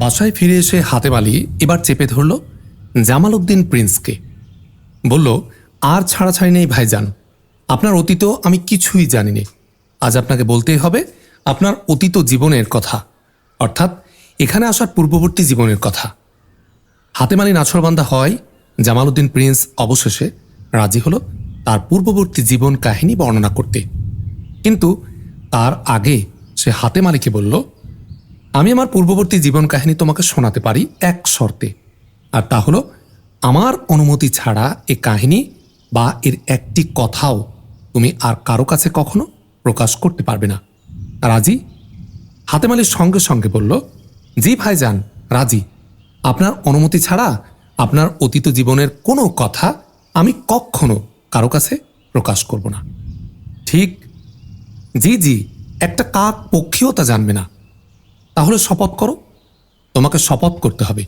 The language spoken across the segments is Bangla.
বাসায় ফিরে এসে হাতেম আলী এবার চেপে ধরল জামাল উদ্দিন প্রিন্সকে। বলল, আর ছাড়াছাড়ি নেই ভাইজান। আপনার অতীত আমি কিছুই জানি নে আজ আপনাকে বলতেই হবে, আপনার অতীত জীবনের কথা। অর্থাৎ, এখানে আসার পূর্ববর্তী জীবনের কথা। হাতেম আলী নাছরবান্ধা হয় জামাল উদ্দিন প্রিন্স অবশেষে রাজি হলো তার পূর্ববর্তী জীবন কাহিনী বর্ণনা করতে। কিন্তু তার আগে সে হাতেম আলীকে বলল আমি আমার পূর্ববর্তী জীবন কাহিনী তোমাকে শোনাতে পারি এক শর্তে, আর তা হলো, আমার অনুমতি ছাড়া এ কাহিনী বা এর একটি কথাও তুমি আর কারও কাছে কখনো প্রকাশ করতে পারবে না। রাজি? হাতেম আলীর সঙ্গে সঙ্গে বলল, জি ভাইজান, রাজি। আপনার অনুমতি ছাড়া আপনার অতীত জীবনের কোনো কথা আমি কখনো কারও কাছে প্রকাশ করব না। ঠিক? জি জি, একটা কাক পক্ষীও তা জানবে না। তাহলে শপথ করো। তোমাকে শপথ করতে হবে।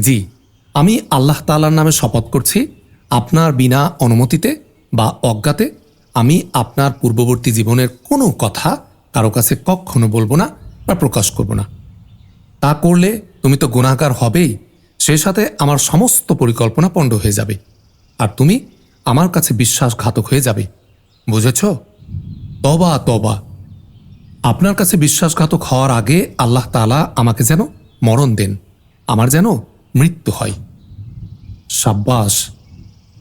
জি, আমি আল্লাহ তাআলার নামে শপথ করছি। আপনার বিনা অনুমতিতে বা অজ্ঞাতে আমি আপনার পূর্ববর্তী জীবনের কোনো কথা কারও কাছে কখনো বলব না বা প্রকাশ করব না। তা করলে তুমি তো গুণাকার হবেই। সে সাথে আমার সমস্ত পরিকল্পনা পণ্ড হয়ে যাবে। আর তুমি আমার কাছে বিশ্বাসঘাতক হয়ে যাবে। বুঝেছ? তবা তবা। আপনার কাছে বিশ্বাসঘাতক হওয়ার আগে আল্লাহ তালা আমাকে যেন মরণ দেন, আমার যেন মৃত্যু হয়। সাব্বাস,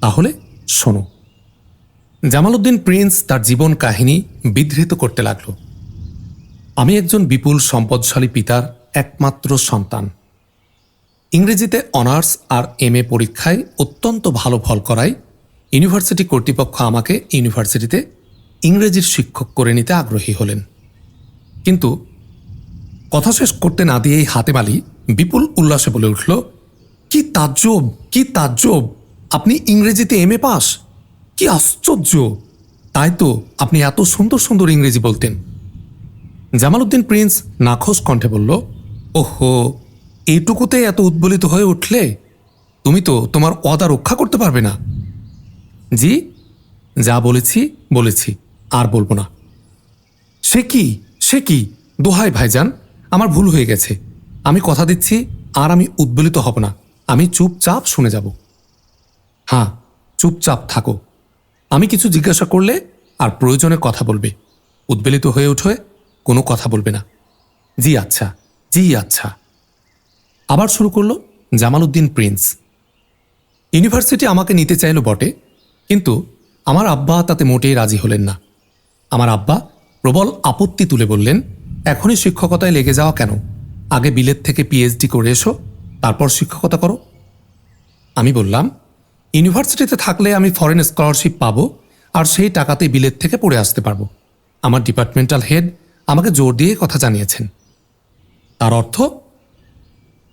তাহলে শোনো। জামালউদ্দিন প্রিন্স তার জীবন কাহিনী বিধৃত করতে লাগল। আমি একজন বিপুল সম্পদশালী পিতার একমাত্র সন্তান। ইংরেজিতে অনার্স আর এম এ পরীক্ষায় অত্যন্ত ভালো ফল করায় ইউনিভার্সিটি কর্তৃপক্ষ আমাকে ইউনিভার্সিটিতে ইংরেজির শিক্ষক করে নিতে আগ্রহী হলেন। কিন্তু কথা শেষ করতে না দিয়েই হাতে আলী বিপুল উল্লাসে বলে উঠল, কি তাজ্জব কি তাজ্জব। আপনি ইংরেজিতে এম এ পাস? কি আশ্চর্য। তাই তো আপনি এত সুন্দর সুন্দর ইংরেজি বলতেন। জামালউদ্দিন প্রিন্স নাখোশ কণ্ঠে বলল, ওহো, এইটুকুতে এত উদ্বলিত হয়ে উঠলে তুমি তো তোমার অদা রক্ষা করতে পারবে না। জি, যা বলেছি বলেছি, আর বলব না। সে কি? সে কি? দোহাই, ভাইজান। আমার ভুল হয়ে গেছে। আমি কথা দিচ্ছি, আর আমি উদ্বেলিত হব না। আমি চুপচাপ শুনে যাব। হ্যাঁ চুপচাপ থাকো। আমি কিছু জিজ্ঞাসা করলে, আর প্রয়োজনে কথা বলবে। উদ্বেলিত হয়ে উঠে কোনো কথা বলবে না। জি আচ্ছা জি আচ্ছা। আবার শুরু করল জামাল উদ্দিন প্রিন্স। ইউনিভার্সিটি আমাকে নিতে চাইল বটে, কিন্তু আমার আব্বা তাতে মোটেই রাজি হলেন না। আমার আব্বা প্রবল আপত্তি তুলে বললেন, এখনই শিক্ষকতায় লেগে যাওয়া কেন? আগে বিলেত থেকে পিএইচডি করে এসো, তারপর শিক্ষকতা করো। আমি বললাম, ইউনিভার্সিটিতে থাকলে আমি ফরেন স্কলারশিপ পাবো আর সেই টাকাতে বিলেত থেকে পড়ে আসতে পারব। আমার ডিপার্টমেন্টাল হেড আমাকে জোর দিয়ে কথা জানিয়েছেন। তার অর্থ?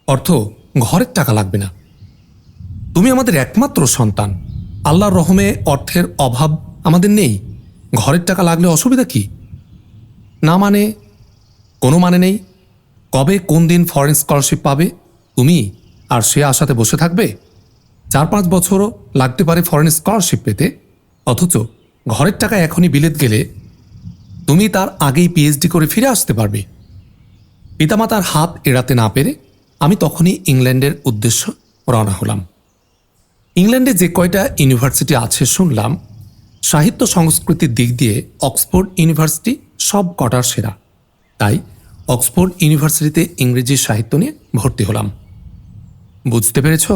অর্থ, ঘরের টাকা লাগবে না। তুমি আমাদের একমাত্র সন্তান। আল্লাহর রহমে অর্থের অভাব আমাদের নেই। ঘরের টাকা লাগলে অসুবিধা কি? না মানে? কোনো মানে নেই। কবে কোন দিন ফরেন স্কলারশিপ পাবে? তুমি আর সে আশাতে বসে থাকবে? চার পাঁচ বছরও লাগতে পারে ফরেন স্কলারশিপ পেতে। অথচ ঘরের টাকা এখনই বিলেত গেলে তুমি তার আগেই পিএইচডি করে ফিরে আসতে পারবে। পিতামাতার হাত এড়াতে না পেরে আমি তখনই ইংল্যান্ডের উদ্দেশ্য রওনা হলাম। ইংল্যান্ডে যে কয়টা ইউনিভার্সিটি আছে শুনলাম, সাহিত্য সংস্কৃতির দিক দিয়ে অক্সফোর্ড ইউনিভার্সিটি সব কটার সেরা। তাই অক্সফোর্ড ইউনিভার্সিটিতে ইংরেজি সাহিত্য নিয়ে ভর্তি হলাম। বুঝতে পেরেছ?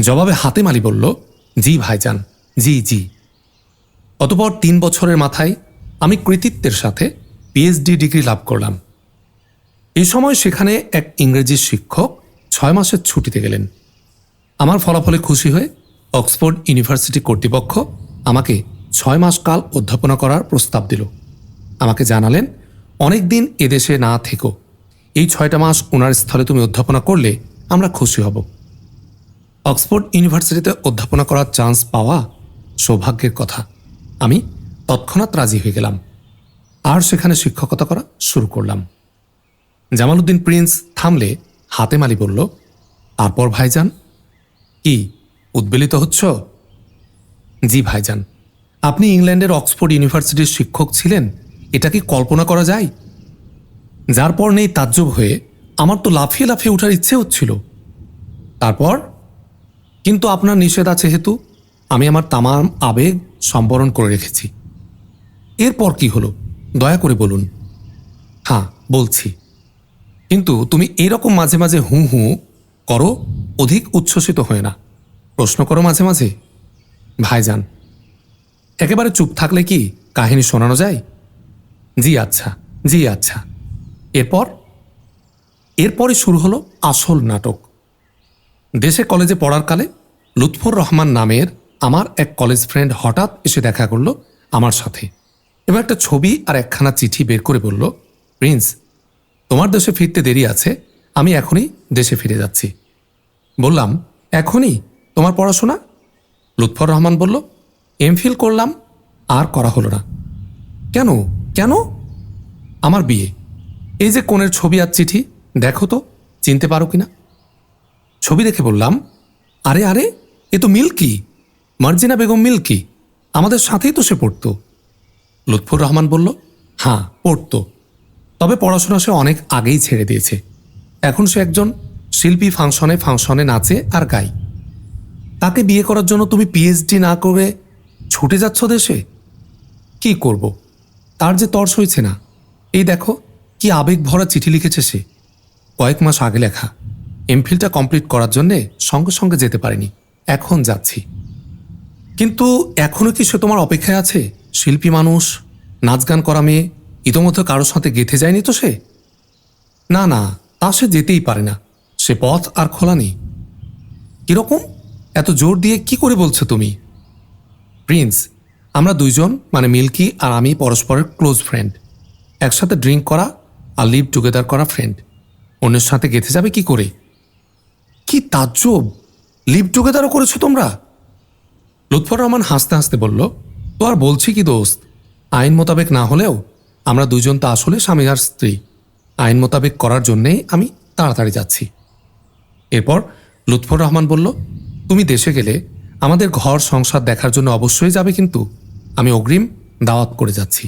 জবাবে হাতেম আলী বলল, জি ভাইজান, জি জি। অতপর তিন বছরের মাথায় আমি কৃতিত্বের সাথে পিএইচডি ডিগ্রি লাভ করলাম। এই সময় সেখানে এক ইংরেজি শিক্ষক ছয় মাসের ছুটিতে গেলেন। আমার ফলাফলে খুশি হয়ে অক্সফোর্ড ইউনিভার্সিটি কর্তৃপক্ষ আমাকে ছয় মাস কাল অধ্যাপনা করার প্রস্তাব দিল। আমাকে জানালেন, অনেক দিন এদেশে না থেকো। এই ছয়টা মাস ওনার স্থলে তুমি অধ্যাপনা করলে আমরা খুশি হব। অক্সফোর্ড ইউনিভার্সিটিতে অধ্যাপনা করার চান্স পাওয়া সৌভাগ্যের কথা। আমি তৎক্ষণাৎ রাজি হয়ে গেলাম। আর সেখানে শিক্ষকতা করা শুরু করলাম। জামালউদ্দিন প্রিন্স থামলে হাতে মালি বলল, তারপর ভাইজান, কি উদ্বেলিত হচ্ছ? জি ভাইজান, আপনি ইংল্যান্ডের অক্সফোর্ড ইউনিভার্সিটির শিক্ষক ছিলেন এটা কি কল্পনা করা যায়? যার পর নেই তাজ্জব হয়ে আমার তো লাফিয়ে লাফিয়ে ওঠার ইচ্ছে হচ্ছিল। তারপর? কিন্তু আপনার নিষেধ আছে হেতু, আমি আমার তামাম আবেগ সম্বরণ করে রেখেছি। এরপর কি হলো? দয়া করে বলুন। হ্যাঁ বলছি। কিন্তু তুমি এরকম মাঝে মাঝে হু হু করো, অধিক উচ্ছ্বসিত হয়ে না। প্রশ্ন করো মাঝে মাঝে। ভাইজান, একেবারে চুপ থাকলে কি কাহিনী শোনানো যায়? জি আচ্ছা জি আচ্ছা। এরপর? এরপরে শুরু হলো আসল নাটক। দেশে কলেজে পড়ার কালে লুৎফর রহমান নামের আমার এক কলেজ ফ্রেন্ড হঠাৎ এসে দেখা করল আমার সাথে। এবার একটা ছবি আর একখানা চিঠি বের করে বলল, প্রিন্স, তোমার দেশে ফিরতে দেরি আছে, আমি এখনই দেশে ফিরে যাচ্ছি। বললাম, এখনই? তোমার পড়াশোনা? লুৎফর রহমান বলল এমফিল করলাম, আর করা হলো না। কেন? কেন? আমার বিয়ে। এই যে কোণের ছবি আর চিঠি, দেখো তো, চিনতে পারো কিনা? ছবি দেখে বললাম, আরে আরে, এ তো মিল্কি। মার্জিনা বেগম মিল্কি। আমাদের সাথেই তো সে পড়তো। লুৎফুর রহমান বলল হ্যাঁ পড়তো। তবে পড়াশোনা সে অনেক আগেই ছেড়ে দিয়েছে। এখন সে একজন শিল্পী ফাংশনে ফাংশনে নাচে আর গায়। তাকে বিয়ে করার জন্য তুমি পিএইচডি না করে ছুটে যাচ্ছ দেশে? কি করব? তার যে তর্স হয়েছে না, এই দেখো কি আবেগ ভরা চিঠি লিখেছে সে। কয়েক মাস আগে লেখা এমফিলটা কমপ্লিট করার জন্যে সঙ্গে সঙ্গে যেতে পারিনি, এখন যাচ্ছি। কিন্তু এখনও কি সে তোমার অপেক্ষায় আছে? শিল্পী মানুষ, নাচ গান করা মেয়ে, ইতোমধ্যে কারোর সাথে গেঁথে যায়নি তো সে? না না, তা সে যেতেই পারে না। সে পথ আর খোলা নেই। কীরকম? এত জোর দিয়ে কি করে বলছো তুমি? প্রিন্স আমরা দুইজন মানে মিল্কি আর আমি পরস্পরের ক্লোজ ফ্রেন্ড একসাথে ড্রিঙ্ক করা আর লিভ টুগেদার করা ফ্রেন্ড অন্যের সাথে গেঁথে যাবে কি করে? কি তাজ্জব! লিভ টুগেদারও করেছ তোমরা? লুৎফর রহমান হাসতে হাসতে বলল, তো আর বলছি কি দোস্ত? আইন মোতাবেক না হলেও আমরা দুইজন তো আসলে স্বামী আর স্ত্রী। আইন মোতাবেক করার জন্যেই আমি তাড়াতাড়ি যাচ্ছি। এরপর লুৎফর রহমান বলল, তুমি দেশে গেলে আমাদের ঘর সংসার দেখার জন্য অবশ্যই যাবে কিন্তু আমি অগ্রিম দাওয়াত করে যাচ্ছি।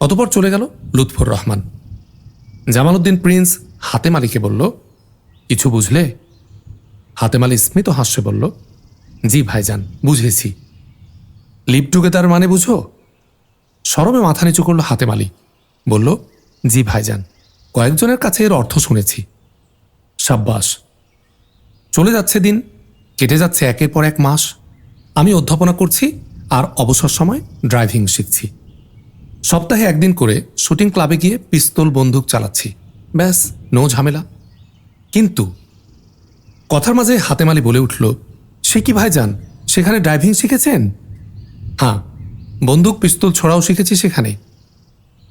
অতপর চলে গেল লুৎফর রহমান। জামালউদ্দিন প্রিন্স হাতেম আলীকে বলল, কিছু বুঝলে? হাতেম আলী স্মিত হাস্যে বলল, জি ভাইজান, বুঝেছি। লিভ টুগেদার মানে বুঝো? সরবে মাথা নিচু করল হাতেম আলী, বলল, জি ভাইজান, কয়েকজনের কাছে এর অর্থ শুনেছি। সাব্বাস, চলে যাচ্ছে দিন কেটে যাচ্ছে একের পর এক মাস। আমি অধ্যাপনা করছি আর অবসর সময় ড্রাইভিং শিখছি। সপ্তাহে একদিন করে শুটিং ক্লাবে গিয়ে পিস্তল বন্দুক চালাচ্ছি। ব্যাস, নো ঝামেলা। কিন্তু কথার মাঝে হাতেমালি বলে উঠল, সে কি ভাই যান, সেখানে ড্রাইভিং শিখেছেন? হ্যাঁ বন্দুক, পিস্তল ছড়াও শিখেছি সেখানে।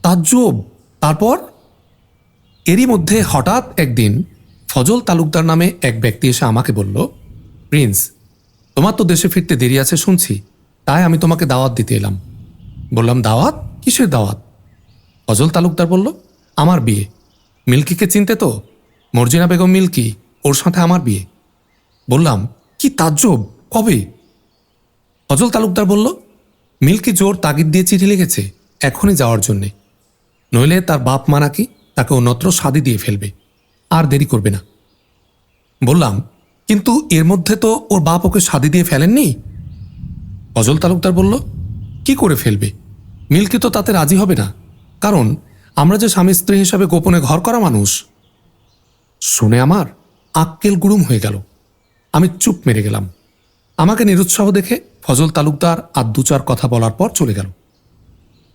তাজ্জব, তারপর? এরই মধ্যে হঠাৎ একদিন ফজল তালুকদার নামে এক ব্যক্তি এসে আমাকে বলল প্রিন্স, তোমার তো দেশে ফিরতে দেরি আছে, শুনছি। তাই আমি তোমাকে দাওয়াত দিতে এলাম। বললাম, দাওয়াত? কিসের দাওয়াত? ফজল তালুকদার বলল, আমার বিয়ে। মিল্কিকে চিনতে তো? মর্জিনা বেগম মিল্কি, ওর সাথে আমার বিয়ে। বললাম, কি তাজ্জব, কবে? ফজল তালুকদার বলল, মিল্কি জোর তাগিদ দিয়ে চিঠি লিখেছে, এখনই যাওয়ার জন্যে। নইলে তার বাপ মা নাকি তাকে অন্যত্র শাদি দিয়ে ফেলবে। আর দেরি করবে না। বললাম কিন্তু এর মধ্যে তো ওর বাপ ওকে শাদি দিয়ে ফেলেননি? ফজল তালুকদার বলল, কি করে ফেলবে? মিল্কি তো তাতে রাজি হবে না। কারণ আমরা যে স্বামী স্ত্রী হিসাবে গোপনে ঘর করা মানুষ, শুনে আমার আক্কেল গুড়ুম হয়ে গেল। আমি চুপ মেরে গেলাম। আমাকে নিরুৎসাহ দেখে ফজল তালুকদার আর দু চার কথা বলার পর চলে গেল।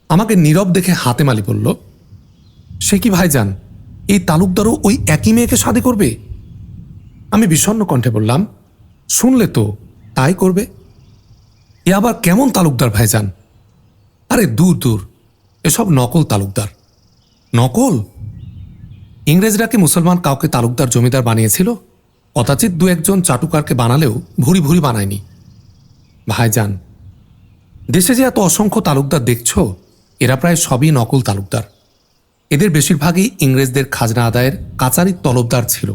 আমাকে নীরব দেখে হাতে মালি বলল, সে কি ভাইজান, এই তালুকদারও ওই একই মেয়েকে শাদি করবে? আমি বিষণ্ণ কণ্ঠে বললাম, শুনলে তো তাই করবে? এ আবার কেমন তালুকদার ভাইজান? আরে দূর দূর, এসব নকল তালুকদার। নকল? ইংরেজরা কি মুসলমান কাউকে তালুকদার জমিদার বানিয়েছিল? কদাচিৎ দু একজন চাটুকারকে বানালেও ভুরি ভুরি বানায়নি। ভাইজান, দেশে যে এত অসংখ্য তালুকদার দেখছ, এরা প্রায় সবই নকল তালুকদার। এদের বেশিরভাগই ইংরেজদের খাজনা আদায়ের কাচারির তলবদার ছিল।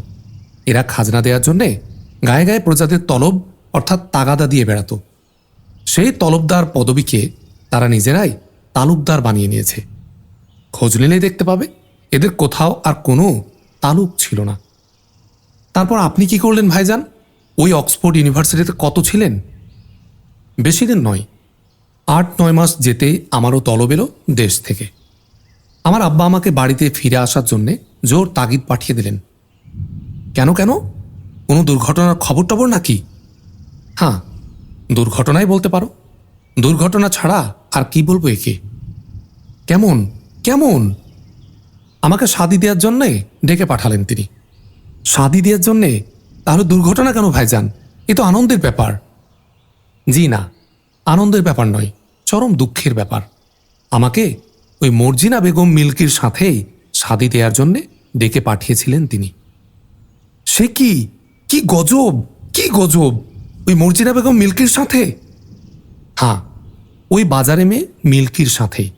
এরা খাজনা দেওয়ার জন্যে গায়ে গায়ে প্রজাদের তলব, অর্থাৎ তাগাদা দিয়ে বেড়াতো। সেই তলবদার পদবীকে তারা নিজেরাই তালুকদার বানিয়ে নিয়েছে। খোঁজ নিলেই দেখতে পাবে, এদের কোথাও আর কোনো তালুক ছিল না। তারপর আপনি কি করলেন ভাইজান? ওই অক্সফোর্ড ইউনিভার্সিটিতে কত ছিলেন? বেশি দিন নয়। আট, নয় মাস যেতেই আমারও তলব এলো দেশ থেকে। আমার আব্বা আমাকে বাড়িতে ফিরে আসার জন্যে জোর তাগিদ পাঠিয়ে দিলেন। কেন কেন? কোনো দুর্ঘটনার খবর টবর নাকি? হ্যাঁ দুর্ঘটনাই বলতে পারো। দুর্ঘটনা ছাড়া আর কি বলব একে? কেমন কেমন? আমাকে শাদি দেওয়ার জন্যে ডেকে পাঠালেন তিনি। শাদি দেওয়ার জন্যে? তাহলে দুর্ঘটনা কেন ভাইজান? এ তো আনন্দের ব্যাপার। জি না, আনন্দের ব্যাপার নয়, চরম দুঃখের ব্যাপার। আমাকে ওই মর্জিনা বেগম মিল্কির সাথেই শাদি দেওয়ার জন্যে ডেকে পাঠিয়েছিলেন তিনি। সে কি? কি গজব? কি গজব? ওই মর্জিনা বেগম মিল্কির সাথে? হ্যাঁ ওই বাজারে মেয়ে মিল্কির সাথে।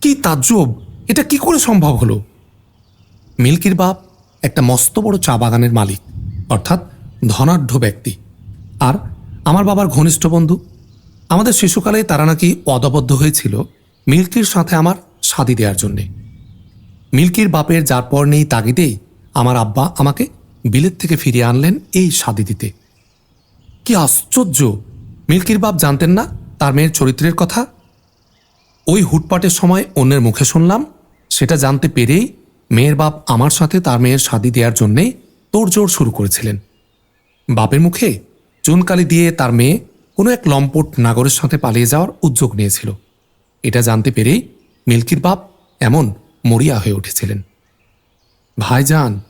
কি তাজ্জব! এটা কি করে সম্ভব হলো? মিল্কির বাপ একটা মস্ত বড় চা বাগানের মালিক, অর্থাৎ ধনাঢ্য ব্যক্তি। আর আমার বাবার ঘনিষ্ঠ বন্ধু। আমাদের শিশুকালে তারা নাকি অদবদ্ধ হয়েছিল মিল্কির সাথে আমার শাদি দেওয়ার জন্যে। মিল্কির বাপের যার পর নেই তাগিদেই আমার আব্বা আমাকে বিলেত থেকে ফিরিয়ে আনলেন এই শাদি দিতে। কি আশ্চর্য! মিল্কির বাপ জানতেন না তার মেয়ের চরিত্রের কথা। ওই হুটপাটের সময় অন্যের মুখে শুনলাম, সেটা জানতে পেরেই মেয়ের বাপ আমার সাথে তার মেয়ের শাদি দেওয়ার জন্যে তোড়জোড় শুরু করেছিলেন। বাপের মুখে চুনকালি দিয়ে তার মেয়ে কোনো এক লম্পট নাগরের সাথে পালিয়ে যাওয়ার উদ্যোগ নিয়েছিল। এটা জানতে পেরেই মিল্কির বাপ এমন মরিয়া হয়ে উঠেছিলেন। ভাইজান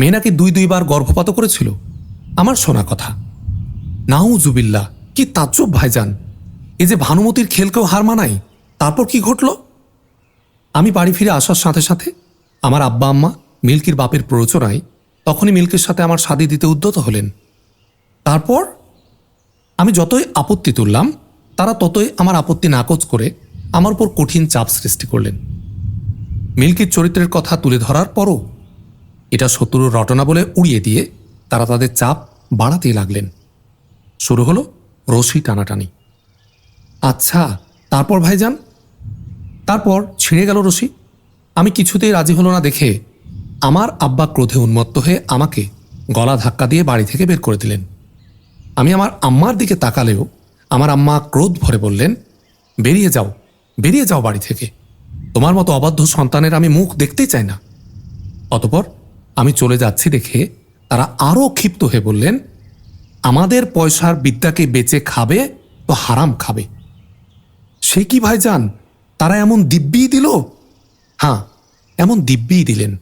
মেয়ে নাকি দুই দুইবার গর্ভপাত করেছিল। আমার শোনা কথা। নাও জুবিল্লা কি তাজ্জব ভাইজান। এ যে ভানুমতির খেলকেও হার মানাই তারপর কি ঘটল? আমি বাড়ি ফিরে আসার সাথে সাথে আমার আব্বা আম্মা মিল্কির বাপের প্ররোচনায় তখনই মিল্কির সাথে আমার শাদি দিতে উদ্যত হলেন। তারপর আমি যতই আপত্তি তুললাম, তারা ততই আমার আপত্তি নাকচ করে আমার উপর কঠিন চাপ সৃষ্টি করলেন। মিল্কির চরিত্রের কথা তুলে ধরার পরও এটা শত্রুর রটনা বলে উড়িয়ে দিয়ে তারা তাদের চাপ বাড়াতে লাগলেন। শুরু হলো রশি টানাটানি। আচ্ছা তারপর ভাইজান? তারপর ছিঁড়ে গেল রশি। আমি কিছুতেই রাজি হলো না দেখে আমার আব্বা ক্রোধে উন্মত্ত হয়ে আমাকে গলা ধাক্কা দিয়ে বাড়ি থেকে বের করে দিলেন। আমি আমার আম্মার দিকে তাকালেও আমার আম্মা ক্রোধ ভরে বললেন, বেরিয়ে যাও বেরিয়ে যাও বাড়ি থেকে। তোমার মতো অবাধ্য সন্তানের আমি মুখ দেখতেই চাই না। অতপর চলে যাচ্ছি দেখে তারা আরও ক্ষিপ্ত হয়ে বললেন, আমাদের পয়সার বিদ্যাকে বেচে খাবে তো হারাম খাবে। সে কি ভাইজান? তারা এমন দিব্যি দিল? হ্যাঁ এমন দিব্যিই দিলেন।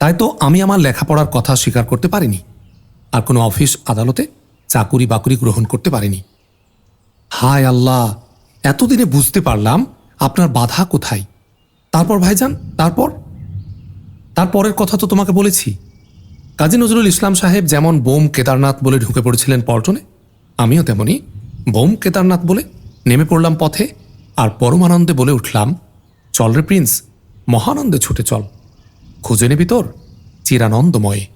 তাই তো আমি আমার লেখাপড়ার কথা স্বীকার করতে পারিনি, আর কোনো অফিস আদালতে চাকুরি বাকুরি গ্রহণ করতে পারিনি। হায় আল্লাহ, এতদিনে বুঝতে পারলাম আপনার বাধা কোথায়। তারপর ভাইজান, তারপর? তারপরের কথা তো তোমাকে বলেছি। কাজী নজরুল ইসলাম সাহেব যেমন বোম কেদারনাথ বলে ঢুকে পড়েছিলেন পল্টনে, আমিও তেমনি বোম কেদারনাথ বলে নেমে পড়লাম পথে আর পরমানন্দে বলে উঠলাম, চল রে প্রিন্স, মহানন্দে ছুটে চল। খুঁজে নেবি তোর চিরানন্দময়ে।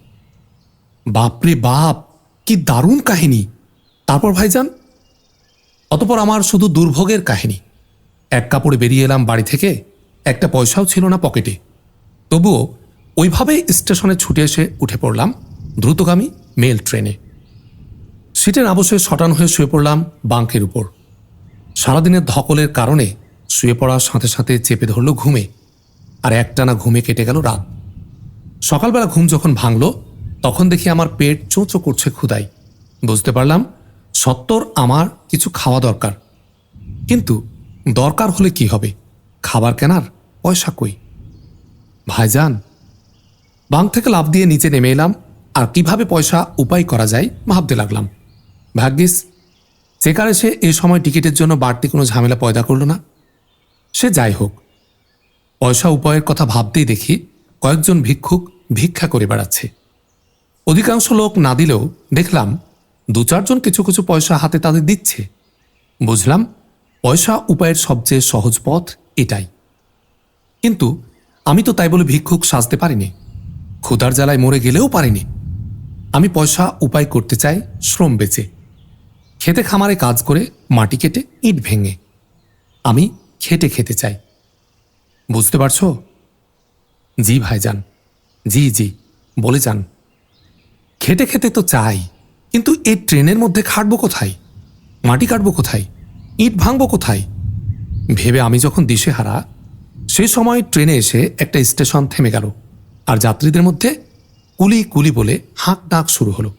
বাপরে বাপ, কি দারুণ কাহিনী! তারপর ভাইজান? অতপর আমার শুধু দুর্ভোগের কাহিনী। এক কাপড়ে বেরিয়ে এলাম বাড়ি থেকে, একটা পয়সাও ছিল না পকেটে। তবুও ওইভাবেই স্টেশনে ছুটে এসে উঠে পড়লাম দ্রুতগামী মেল ট্রেনে। সিটে না বসে শটান হয়ে শুয়ে পড়লাম বাঙ্কের উপর। সারাদিনের ধকলের কারণে শুয়ে পড়ার সাথে সাথে চেপে ধরল ঘুমে, আর একটানা ঘুমে কেটে গেল রাত। সকালবেলা ঘুম যখন ভাঙল, তখন দেখি আমার পেট চোঁচো করছে ক্ষুদাই বুঝতে পারলাম, সত্তর আমার কিছু খাওয়া দরকার। কিন্তু দরকার হলে কি হবে? খাবার কেনার পয়সা কই? ভাইজান বাংক থেকে লাভ দিয়ে নিচে নেমে এলাম। আর কীভাবে পয়সা উপায় করা যায় ভাবতে লাগলাম। ভাগ্যিস, চেকার এসে এ সময় টিকিটের জন্য বাড়তি কোনো ঝামেলা পয়দা করল না। সে যাই হোক, পয়সা উপায়ের কথা ভাবতেই দেখি কয়েকজন ভিক্ষুক ভিক্ষা করে বেড়াচ্ছে। অধিকাংশ লোক না দিলেও দেখলাম দু চারজন কিছু কিছু পয়সা হাতে তাদের দিচ্ছে। বুঝলাম পয়সা উপায়ের সবচেয়ে সহজ পথ এটাই। কিন্তু আমি তো তাই বলে ভিক্ষুক সাজতে পারিনি। ক্ষুধার জ্বালায় মরে গেলেও পারিনি। আমি পয়সা উপায় করতে চাই, শ্রম বেচে। খেতে খামারে কাজ করে মাটি কেটে ইট ভেঙে। আমি খেটে খেতে চাই। বুঝতে পারছ? জি ভাইজান, জি জি, বলে যান। খেটে খেতে তো চাই, কিন্তু এই ট্রেনের মধ্যে খাটবো কোথায়? মাটি কাটবো কোথায়? ইট ভাঙবো কোথায়? ভেবে আমি যখন দিশেহারা, সে সময় ট্রেনে এসে একটা স্টেশন থেমে গেল। আর যাত্রীদের মধ্যে কুলি কুলি বলে হাঁক ডাক শুরু হলো।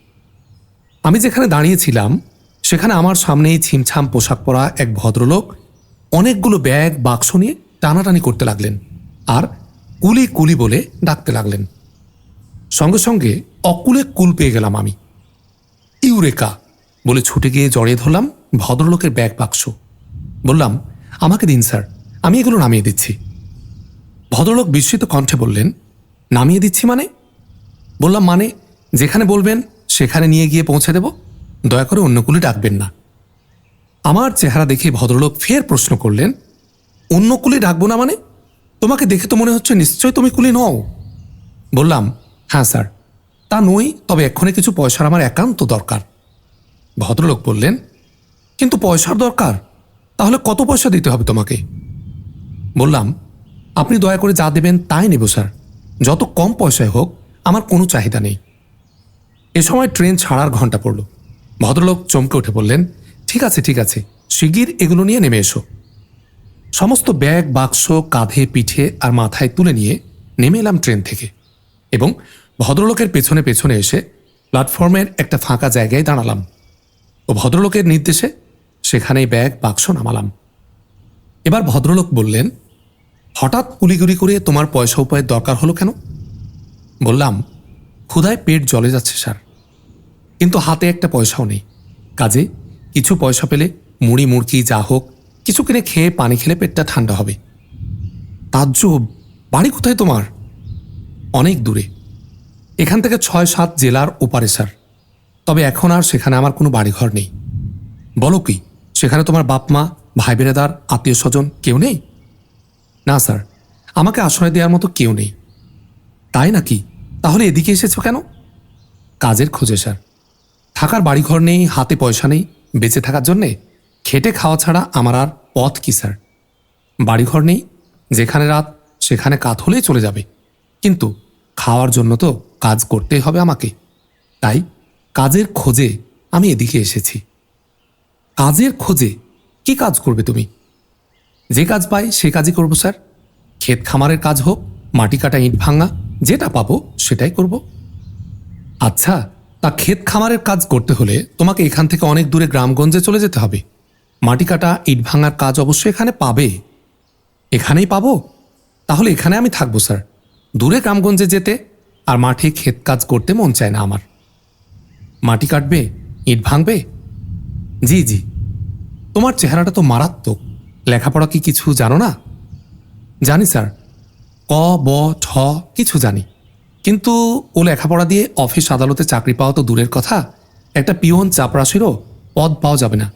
আমি যেখানে দাঁড়িয়েছিলাম, সেখানে আমার সামনেই ছিমছাম পোশাক পরা এক ভদ্রলোক অনেকগুলো ব্যাগ, বাক্স নিয়ে টানাটানি করতে লাগলেন আর কুলি কুলি বলে ডাকতে লাগলেন। সঙ্গে সঙ্গে অকুলে কুল পেয়ে গেলাম আমি। ইউরেকা বলে ছুটে গিয়ে জড়িয়ে ধরলাম ভদ্রলোকের ব্যাগ, বাক্স। বললাম, আমাকে দিন, স্যার। আমি এগুলো নামিয়ে দিচ্ছি। ভদ্রলোক বিস্মিত কণ্ঠে বললেন নামিয়ে দিচ্ছি মানে? বললাম মানে যেখানে বলবেন, সেখানে নিয়ে গিয়ে পৌঁছে দেব। দয়া করে অন্য কুলি ডাকবেন না। আমার চেহারা দেখে ভদ্রলোক ফের প্রশ্ন করলেন, অন্য কুলি ডাকবো না মানে? তোমাকে দেখে তো মনে হচ্ছে নিশ্চয় তুমি কুলি নও। বললাম হ্যাঁ স্যার, তা নই, তবে এক্ষণে কিছু পয়সার আমার একান্ত দরকার। ভদ্রলোক বললেন, কিন্তু পয়সার দরকার? তাহলে কত পয়সা দিতে হবে তোমাকে? বললাম, আপনি দয়া করে যা দেবেন তাই নেব স্যার। যত কম পয়সায় হোক, আমার কোনো চাহিদা নেই। এ সময় ট্রেন ছাড়ার ঘণ্টা পড়ল। ভদ্রলোক চমকে উঠে বললেন, ঠিক আছে ঠিক আছে, শিগগির এগুলো নিয়ে নেমে এসো। সমস্ত ব্যাগ, বাক্স, কাঁধে, পিঠে আর মাথায় তুলে নিয়ে নেমে এলাম ট্রেন থেকে এবং ভদ্রলোকের পেছনে পেছনে এসে প্ল্যাটফর্মের একটা ফাঁকা জায়গায় দাঁড়ালাম ও ভদ্রলোকের নির্দেশে সেখানেই ব্যাগ, বাক্স নামালাম। এবার ভদ্রলোক বললেন হঠাৎ কুলিগুলি করে তোমার পয়সা উপায়ের দরকার হলো কেন? বললাম, ক্ষুধায় পেট জলে যাচ্ছে, স্যার। কিন্তু হাতে একটা পয়সাও নেই। কাজে কিছু পয়সা পেলে মুড়ি, মুড়কি, যা হোক, কিছু কিনে খেয়ে পানি খেলে পেটটা ঠান্ডা হবে। তাজ্জব, বাড়ি কোথায় তোমার? অনেক দূরে। এখান থেকে ছয়, সাত জেলার ওপারে, স্যার। তবে এখন আর সেখানে আমার কোনো বাড়িঘর নেই। বলো কি, সেখানে তোমার বাপ মা ভাই বেড়াদার আত্মীয় স্বজন কেউ নেই? না, স্যার। আমাকে আশ্রয় দেওয়ার মতো কেউ নেই। তাই নাকি? তাহলে এদিকে এসেছ কেন? কাজের খোঁজে, স্যার। থাকার বাড়িঘর নেই, হাতে পয়সা নেই, বেঁচে থাকার জন্যে খেটে খাওয়া ছাড়া আমার আর পথ কি, স্যার? বাড়িঘর নেই, যেখানে রাত, সেখানে কাত হলেই চলে যাবে। কিন্তু খাওয়ার জন্য তো কাজ করতেই হবে আমাকে। তাই কাজের খোঁজে আমি এদিকে এসেছি। কাজের খোঁজে কি কাজ করবে তুমি? যে কাজ পাই সে কাজই করব, স্যার। ক্ষেত খামারের কাজ হোক, মাটি কাটা ইট ভাঙা, যেটা পাবো সেটাই করব। আচ্ছা তা ক্ষেত খামারের কাজ করতে হলে তোমাকে এখান থেকে অনেক দূরে গ্রামগঞ্জে চলে যেতে হবে। মাটি কাটা, ইট ভাঙার কাজ অবশ্যই এখানে পাবে। এখানেই পাবো? তাহলে এখানে আমি থাকব, স্যার। দূরে গ্রামগঞ্জে যেতে আর মাঠে ক্ষেত কাজ করতে মন চায় না আমার। মাটি কাটবে, ইট ভাঙবে? জি জি। তোমার চেহারাটা তো মারাত্মক। লেখাপড়া কি কিছু জানো না? জানি, স্যার। ক, ব, ঠ কিছু জানি। কিন্তু ও লেখাপড়া দিয়ে অফিস আদালতে চাকরি পাওয়া তো দূরের কথা। একটা পিওন চাপরাশিরও পদ পাওয়া যাবে না।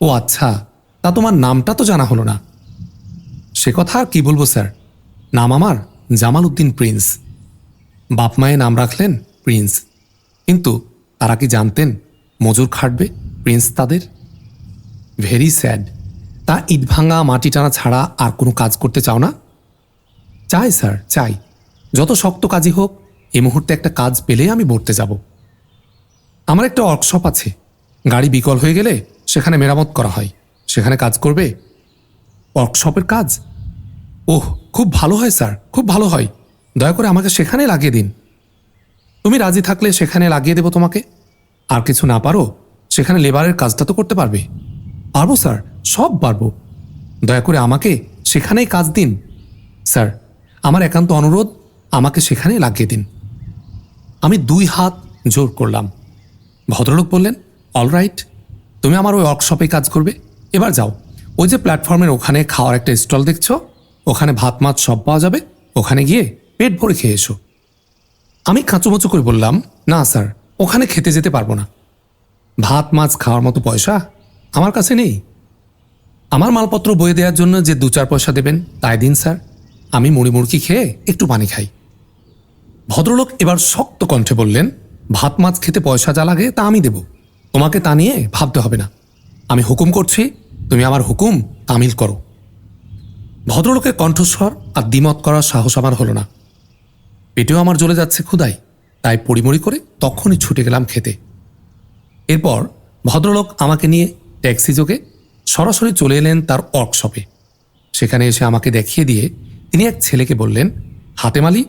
ও আচ্ছা তা তোমার নামটা তো জানা হলো না। সে কথা আর কি বলব, স্যার? নাম আমার জামাল উদ্দিন প্রিন্স। বাপ মায়ে নাম রাখলেন প্রিন্স। কিন্তু তারা কি জানতেন মজুর খাটবে প্রিন্স তাদের? ভেরি স্যাড তা ইট ভাঙা মাটি টানা ছাড়া আর কোনো কাজ করতে চাও না? চাই, স্যার, চাই। যত শক্ত কাজই হোক, এ মুহূর্তে একটা কাজ পেলেই আমি ভরতে যাব। আমার একটা ওয়ার্কশপ আছে। গাড়ি বিকল হয়ে গেলে সেখানে মেরামত করা হয়। সেখানে কাজ করবে। ওয়ার্কশপের কাজ? ওহ, খুব ভালো হয়, স্যার, খুব ভালো হয়। দয়া করে আমাকে সেখানে লাগিয়ে দিন। তুমি রাজি থাকলে সেখানে লাগিয়ে দেবো তোমাকে। আর কিছু না পারো, সেখানে লেবারের কাজটা তো করতে পারবে। পারব, স্যার? সব পারব। দয়া করে আমাকে সেখানেই কাজ দিন। স্যার, আমার একান্ত অনুরোধ, আমাকে সেখানেই লাগিয়ে দিন। আমি দুই হাত জোর করলাম। ভদ্রলোক বললেন অলরাইট তুমি আমার ওই ওয়ার্কশপে কাজ করবে। এবার যাও। ওই যে প্ল্যাটফর্মের ওখানে খাওয়ার একটা স্টল দেখছ? ওখানে ভাত, মাছ সব পাওয়া যাবে। ওখানে গিয়ে পেট ভরে খেয়ে এসো। আমি কাঁচুমচু করে বললাম, না, স্যার, ওখানে খেতে যেতে পারব না। ভাত, মাছ, খাওয়ার মতো পয়সা আমার কাছে নেই। আমার মালপত্র বয়ে দেওয়ার জন্য যে দু চার পয়সা দেবেন, তাই দিন, স্যার। আমি মুড়ি মুড়কি খেয়ে একটু পানি খাই। ভদ্রলোক এবার শক্ত কণ্ঠে বললেন, ভাত, মাছ খেতে পয়সা যা লাগে তা আমি দেব। তোমাকে তা নিয়ে ভাবতে হবে না। আমি হুকুম করছি, তুমি আমার হুকুম তামিল করো। ভদ্রলোকের কণ্ঠস্বর আর দ্বিমত করার সাহস আমার হলো না। পেটেও আমার জ্বলে যাচ্ছে ক্ষুদাই তাই পরিমরি করে তখনই ছুটে গেলাম খেতে। এরপর ভদ্রলোক আমাকে নিয়ে ট্যাক্সি যোগে সরাসরি চলে এলেন তার ওয়ার্কশপে সেখানে এসে আমাকে দেখিয়ে দিয়ে তিনি এক ছেলেকে বললেন হাতেম আলী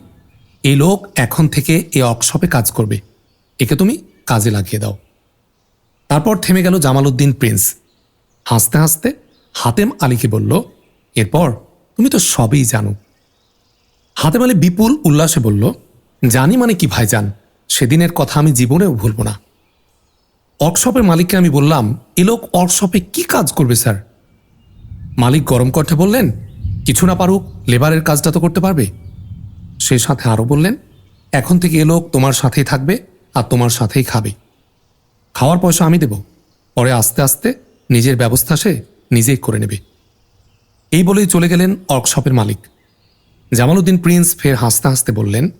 এই লোক এখন থেকে এ ওয়ার্কশপে কাজ করবে। একে তুমি কাজে লাগিয়ে দাও। তারপর থেমে গেল জামালউদ্দিন প্রিন্স। হাসতে হাসতে হাতেম আলীকে বলল, এরপর তুমি তো সবই জানো। হাতেম আলী বিপুল উল্লাসে বলল, জানি মানে কি ভাইজান, সেদিনের কথা আমি জীবনেও ভুলব না। ওয়ার্কশপের মালিককে আমি বললাম, এ লোক ওয়ার্কশপে কি কাজ করবে, স্যার? মালিক গরম কণ্ঠে বললেন, কিছু না পারুক, লেবারের কাজটা তো করতে পারবে। সে সাথে আরও বললেন, এখন থেকে এ লোক তোমার সাথেই থাকবে আর তোমার সাথেই খাবে। খাওয়ার পয়সা আমি দেব। পরে আস্তে আস্তে নিজের ব্যবস্থা সে নিজেই করে নেবে। এই বলেই চলে গেলেন ওয়ার্কশপের মালিক। জামালউদ্দিন প্রিন্স ফের হাসতে হাসতে বললেন,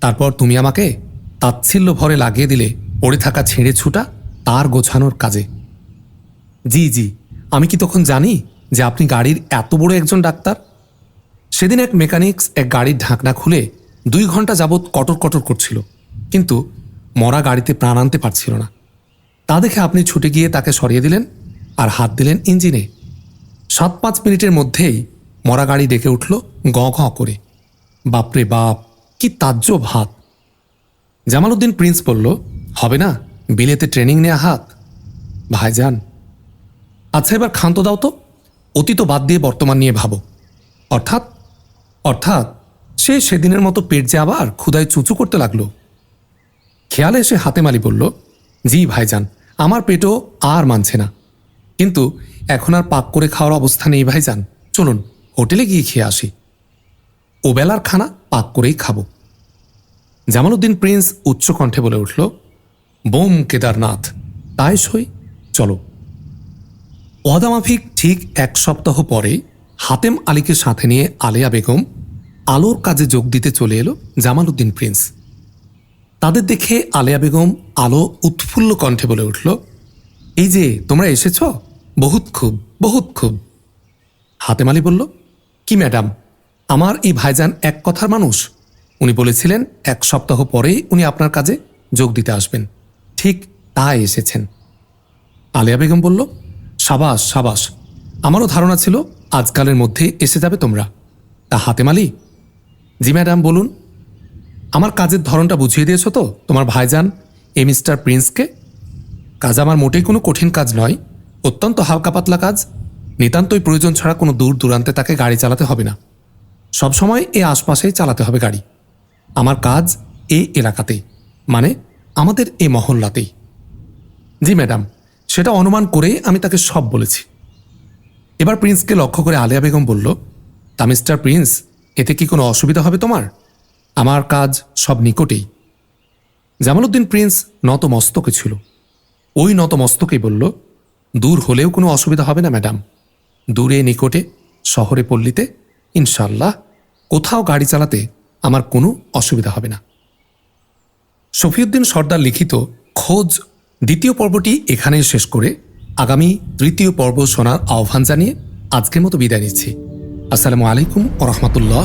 তারপর তুমি আমাকে তাচ্ছিল্য ভরে লাগিয়ে দিলে, পড়ে থাকা ছেঁড়ে ছুটা তার গোছানোর কাজে। জি জি। আমি কি তখন জানি যে আপনি গাড়ির এত বড় একজন ডাক্তার? সেদিন এক মেকানিক্স এক গাড়ির ঢাকনা খুলে দুই ঘণ্টা যাবৎ কটর কটর করছিল। কিন্তু মরা গাড়িতে প্রাণ আনতে পারছিল না। তা দেখে আপনি ছুটে গিয়ে তাকে সরিয়ে দিলেন আর হাত দিলেন ইঞ্জিনে। সাত পাঁচ মিনিটের মধ্যেই মরা গাড়ি ডেকে উঠল গ ঘ করে। বাপরে বাপ, কি তাজ্য ভাত জামালউদ্দিন প্রিন্স বলল, হবে না বিলেতে ট্রেনিং নেওয়া হাত? ভাইজান আচ্ছা এবার ক্ষান্ত দাও তো। অতীত বাদ দিয়ে বর্তমান নিয়ে ভাবো। অর্থাৎ অর্থাৎ, সে সেদিনের মতো পেট যে আবার ক্ষুদায় চুচু করতে লাগল। খেয়ালে এসে হাতে মালি বলল, জি ভাইজান, আমার পেটও আর মানছে না। কিন্তু এখন আর পাক করে খাওয়ার অবস্থা নেই ভাইজান। চলুন, হোটেলে গিয়ে খেয়ে আসি। ওবেলার খানা পাক করেই খাব। জামালউদ্দিন প্রিন্স উচ্চকণ্ঠে বলে উঠল বোম কেদারনাথ। তাই সই? চলো। ওয়াদা মাফিক ঠিক এক সপ্তাহ পরে হাতেম আলীকে সাথে নিয়ে আলেয়া বেগম আলোর কাজে যোগ দিতে চলে এলো জামালউদ্দিন প্রিন্স। তাদের দেখে আলেয়া বেগম আলো উৎফুল্ল কণ্ঠে বলে উঠল, এই যে, তোমরা এসেছ? বহুত খুব বহুত খুব। হাতেম আলী বলল, কি ম্যাডাম, আমার এই ভাইজান এক কথার মানুষ। উনি বলেছিলেন, এক সপ্তাহ পরেই উনি আপনার কাজে যোগ দিতে আসবেন। ঠিক তাই এসেছেন। আলিয়া বেগম বলল, সাবাস সাবাস, আমারও ধারণা ছিল আজকালের মধ্যে এসে যাবে তোমরা। তা হাতে আলী জি ম্যাডাম, বলুন। আমার কাজের ধরনটা বুঝিয়ে দিয়েছ তো, তোমার ভাইজান এ মিস্টার প্রিন্সকে? কাজ আমার মোটেই কোনো কঠিন কাজ নয়, অত্যন্ত হালকা পাতলা কাজ। নিতান্তই প্রয়োজন ছাড়া কোনো দূর দূরান্তে তাকে গাড়ি চালাতে হবে না। সবসময় এ আশপাশেই চালাতে হবে গাড়ি। আমার কাজ এই এলাকাতেই মানে আমাদের এ মহল্লাতেই। জি, ম্যাডাম, সেটা অনুমান করেই আমি তাকে সব বলেছি। এবার প্রিন্সকে লক্ষ্য করে আলিয়া বেগম বলল, তা মিস্টার প্রিন্স, এতে কি কোনো অসুবিধা হবে তোমার? আমার কাজ সব নিকটেই। জামালউদ্দিন প্রিন্স নত মস্তকে ছিল। ওই নত মস্তকেই বলল, দূর হলেও কোনো অসুবিধা হবে না, ম্যাডাম। দূরে, নিকটে, শহরে, পল্লীতে ইনশাল্লাহ কোথাও গাড়ি চালাতে আমার কোনো অসুবিধা হবে না। শফিউদ্দিন সর্দার লিখিত খোঁজ দ্বিতীয় পর্বটি এখানেই শেষ করে আগামী তৃতীয় পর্ব শোনার আহ্বান জানিয়ে আজকের মতো বিদায় নিচ্ছি। আসসালামু আলাইকুম ও রহমতুল্লাহ